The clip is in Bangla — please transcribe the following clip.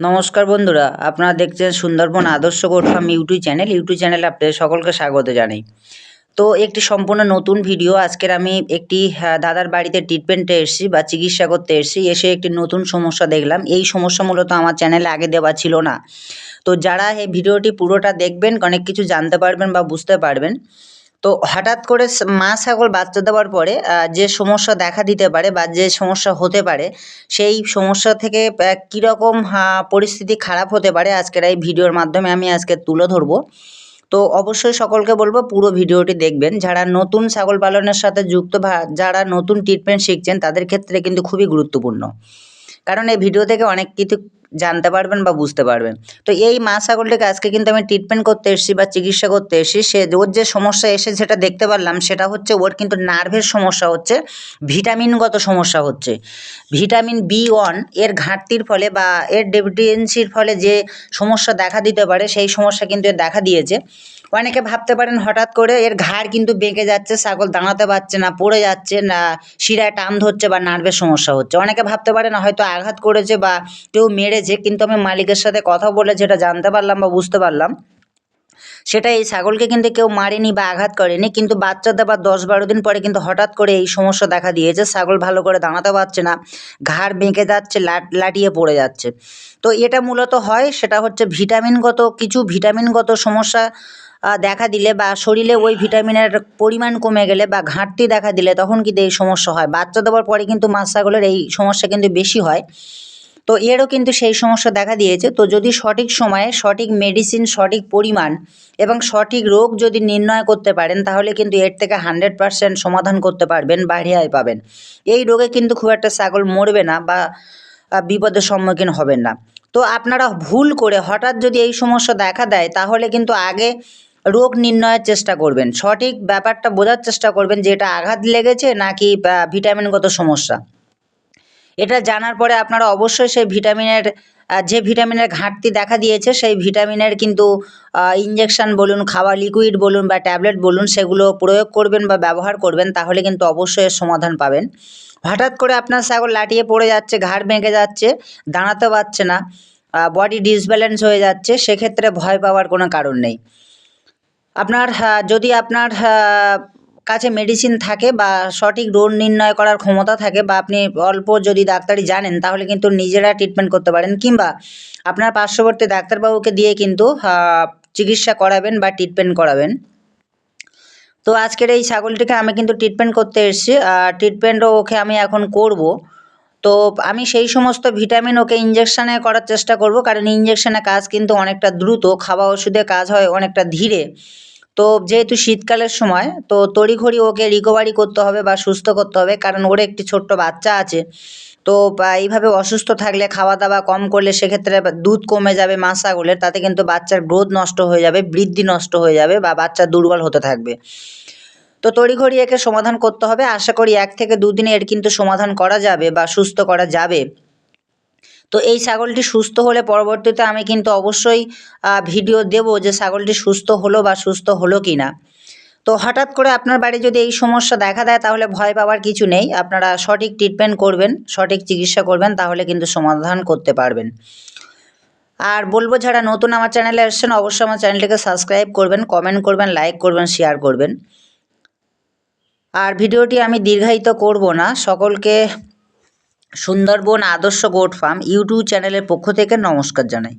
নমস্কার বন্ধুরা আপনারা দেখছেন Sundarban Adarsh goat farm YouTube channel. YouTube চ্যানেলে আপনাদের সকলকে স্বাগত জানাই। তো একটি সম্পূর্ণ নতুন ভিডিও আজকের আমি একটি আহ, দাদার বাড়িতে ট্রিটমেন্টে এসেছি বা চিকিৎসা করতে এসেছি। এসে একটি নতুন সমস্যা দেখলাম। এই সমস্যা মূলত আমার চ্যানেলে আগে দেওয়া ছিল না। তো যারা এই ভিডিওটি পুরোটা দেখবেন অনেক কিছু জানতে পারবেন বা বুঝতে পারবেন তো হঠাৎ করে মা ছাগল বাচ্চা দেওয়ার পরে যে সমস্যা দেখা দিতে পারে বা যে সমস্যা হতে পারে, সেই সমস্যা থেকে কীরকম পরিস্থিতি খারাপ হতে পারে আজকের এই ভিডিওর মাধ্যমে আমি আজকে তুলে ধরবো। তো অবশ্যই সকলকে বলব পুরো ভিডিওটি দেখবেন। যারা নতুন ছাগল পালনের সাথে যুক্ত যারা নতুন ট্রিটমেন্ট শিখছেন, তাদের ক্ষেত্রে কিন্তু খুবই গুরুত্বপূর্ণ। কারণ এই ভিডিও থেকে অনেক কিছু জানতে পারবেন বা বুঝতে পারবেন। তো এই মা ছাগলটিকে আজকে কিন্তু আমি ট্রিটমেন্ট করতে এসেছি বা চিকিৎসা করতে এসেছি, সে ওর যে সমস্যা এসে যেটা দেখতে পারলাম সেটা হচ্ছে ওর কিন্তু নার্ভের সমস্যা হচ্ছে ভিটামিনগত সমস্যা হচ্ছে। ভিটামিন বি ওয়ানের ঘাটতির ফলে বা এর ডেফিটিয়েন্সির ফলে যে সমস্যা দেখা দিতে পারে, সেই সমস্যা কিন্তু এর দেখা দিয়েছে। অনেকে ভাবতে পারেন হঠাৎ করে এর ঘাড় কিন্তু বেঁকে যাচ্ছে, ছাগল দাঁড়াতে পারছে না, পড়ে যাচ্ছে না, শিরায় টান ধরছে বা নার্ভের সমস্যা হচ্ছে। অনেকে ভাবতে পারেন হয়তো আঘাত করেছে বা কেউ মেরেছে, কিন্তু আমি মালিকের সাথে কথা বলে যেটা জানতে পারলাম বা বুঝতে পারলাম, সেটা এই ছাগলকে কিন্তু কেউ মারেনি বা আঘাত করেনি, কিন্তু বাচ্চা দেবার দশ বারো দিন পরে কিন্তু হঠাৎ করে এই সমস্যা দেখা দিয়েছে, ছাগল ভালো করে দাঁড়াতে পারছে না, ঘাড় বেঁকে যাচ্ছে লাট লাটিয়ে পড়ে যাচ্ছে। তো এটা মূলত হয়, সেটা হচ্ছে ভিটামিনগত, কিছু ভিটামিনগত সমস্যা দেখা দিলে বা শরীরে ওই ভিটামিনের পরিমাণ কমে গেলে বা ঘাটতি দেখা দিলে তখন কিন্তু এই সমস্যা হয়। বাচ্চা দেওয়ার পরে কিন্তু মাছ ছাগলের এই সমস্যা কিন্তু বেশি হয়। তো এরও কিন্তু সেই সমস্যা দেখা দিয়েছে। তো যদি সঠিক সময়ে সঠিক মেডিসিন সঠিক পরিমাণ এবং সঠিক রোগ যদি নির্ণয় করতে পারেন, তাহলে কিন্তু এর থেকে হান্ড্রেড পারসেন্ট সমাধান করতে পারবেন বা রেহাই পাবেন। এই রোগে কিন্তু খুব একটা ছাগল মরবে না বা বিপদের সম্মুখীন হবেন না। তো আপনারা ভুল করে হঠাৎ যদি এই সমস্যা দেখা দেয়, তাহলে কিন্তু আগে রোগ নির্ণয়ের চেষ্টা করবেন। সঠিক ব্যাপারটা বোঝার চেষ্টা করবেন যে এটা আঘাত লেগেছে নাকি ভিটামিনগত সমস্যা। এটা জানার পরে আপনারা অবশ্যই সেই ভিটামিনের যে ভিটামিনের ঘাটতি দেখা দিয়েছে সেই ভিটামিনের কিন্তু ইঞ্জেকশন বলুন, খাওয়া লিকুইড বলুন বা ট্যাবলেট বলুন সেগুলো প্রয়োগ করবেন বা ব্যবহার করবেন তাহলে কিন্তু অবশ্যই এর সমাধান পাবেন। হঠাৎ করে আপনার ছাগল লাটিয়ে পড়ে যাচ্ছে, ঘাড় ভেঙে যাচ্ছে দাঁড়াতে পারছে না বডি ডিসব্যালেন্স হয়ে যাচ্ছে, সেক্ষেত্রে ভয় পাওয়ার কোনো কারণ নেই। আপনার আহ, যদি আপনার কাছে মেডিসিন থাকে বা সঠিক রোগ নির্ণয় করার ক্ষমতা থাকে বা আপনি অল্প যদি ডাক্তারি জানেন তাহলে কিন্তু নিজেরা ট্রিটমেন্ট করতে পারেন। কিংবা আপনার পার্শ্ববর্তী ডাক্তারবাবুকে দিয়ে কিন্তু চিকিৎসা করাবেন বা ট্রিটমেন্ট করাবেন। তো আজকের এই ছাগলটিকে আমি কিন্তু ট্রিটমেন্ট করতে এসেছি। আর ট্রিটমেন্টও ওকে আমি এখন করব। তো আমি সেই সমস্ত ভিটামিন ওকে ইঞ্জেকশানে করার চেষ্টা করব। কারণ ইঞ্জেকশানে কাজ কিন্তু অনেকটা দ্রুত, খাওয়া ওষুধে কাজ হয় অনেকটা ধীরে। তো যেহেতু শীতকালের সময়, তো তড়িঘড়ি ওকে রিকভারি করতে হবে বা সুস্থ করতে হবে। কারণ ওর একটি ছোট্ট বাচ্চা আছে, তো এইভাবে অসুস্থ থাকলে খাওয়া দাওয়া কম করলে সেক্ষেত্রে দুধ কমে যাবে মা ছাগলের। তাতে কিন্তু বাচ্চার গ্রোথ নষ্ট হয়ে যাবে, বৃদ্ধি নষ্ট হয়ে যাবে বা বাচ্চা দুর্বল হতে থাকবে। তো তড়িঘড়ি একে সমাধান করতে হবে। আশা করি এক থেকে দুদিনে এর কিন্তু সমাধান করা যাবে বা সুস্থ করা যাবে। তো এই ছাগলটি সুস্থ হলে পরবর্তীতে আমি কিন্তু অবশ্যই ভিডিও দেব যে ছাগলটি সুস্থ হলো বা সুস্থ হলো কি না তো হঠাৎ করে আপনার বাড়ি যদি এই সমস্যা দেখা দেয়, তাহলে ভয় পাওয়ার কিছু নেই। আপনারা সঠিক ট্রিটমেন্ট করবেন, সঠিক চিকিৎসা করবেন, তাহলে কিন্তু সমাধান করতে পারবেন। আর বলব, যারা নতুন আমার চ্যানেলে এসেছেন, অবশ্যই আমার চ্যানেলটিকে সাবস্ক্রাইব করবেন কমেন্ট করবেন লাইক করবেন শেয়ার করবেন। আর ভিডিওটি আমি দীর্ঘায়িত করব না। সকলকে Sundarban Adarsh goat farm YouTube চ্যানেলের পক্ষ থেকে নমস্কার জানাই।